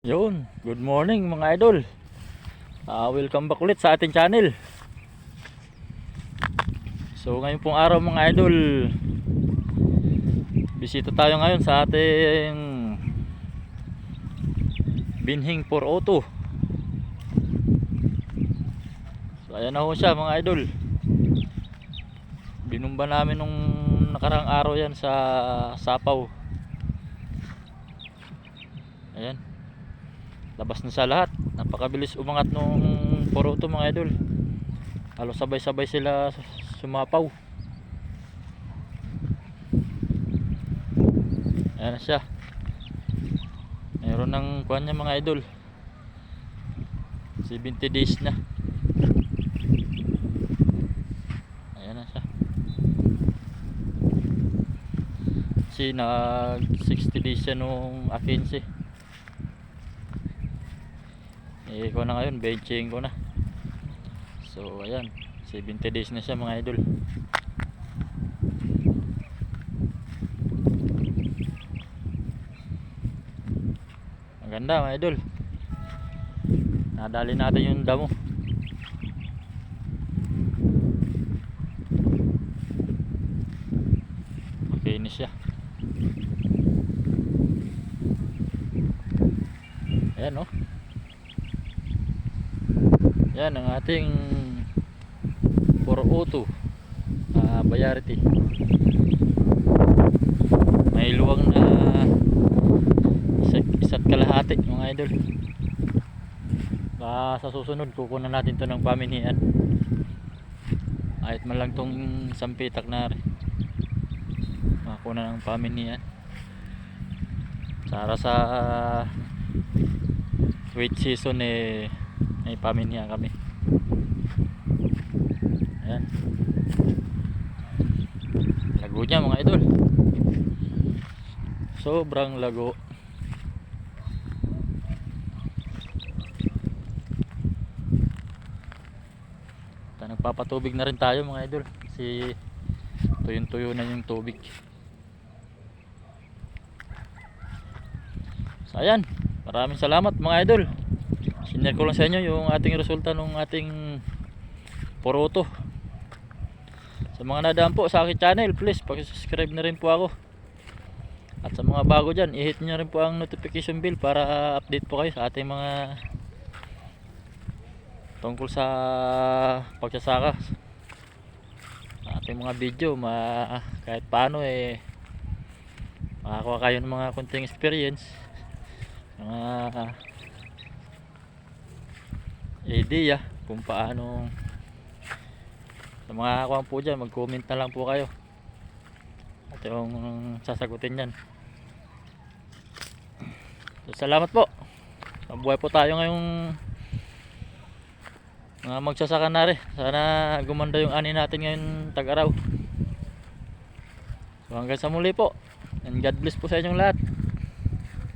Yun, good morning mga idol. Ah, welcome back ulit sa ating channel. So ngayon pong araw mga idol, bisita tayo ngayon sa ating binhing for auto. So ayan na ho siya mga idol. Binumba namin nung nakarang araw yan sa Sapaw. Ayan labas na sa lahat. Napakabilis umangat nung poroto mga idol. Halos sabay sabay sila sumapaw. Ayan na siya. Mayroon ng kuhan niya mga idol. 70 days na. Ayan na siya. Kasi nag 60 days siya nung akinsi eh ko na ngayon benching ko na. So ayan. 70 days na siya mga idol. Maganda mga idol. Nadali natin yung damo. Makinis siya. Ayan oh yan ang ating 402 uh, Bayarity. May luwang na isa, isa't kalahati mga idol. Baka sa susunod kukunan natin to ng paminihan. Kahit man tong sampitak na rin. Makakunan ng paminihan. Para sa wait season eh may pamilya kami. Ayan. Lago niya mga idol. Sobrang lago. Ta nagpapatubig na rin tayo mga idol. Kasi tuyong tuyo na yung tubig. So ayan. Maraming salamat mga idol Sinare ko lang sa inyo yung ating resulta ng ating poroto. Sa mga nadaan po sa aking channel, please pag-subscribe na rin po ako. At sa mga bago dyan, i-hit nyo rin po ang notification bell para update po kayo sa ating mga tungkol sa pagsasaka. Sa ating mga video, ma kahit paano eh makakuha kayo ng mga konting experience. Mga idea kung paano sa mga kakuha po dyan mag comment na lang po kayo. At yung sasagutin yan. So, salamat po. Mabuhay po tayo ngayong mga magsasaka na rin. Sana gumanda yung ani natin ngayon tag araw so hanggang sa muli po. And God bless po sa inyong lahat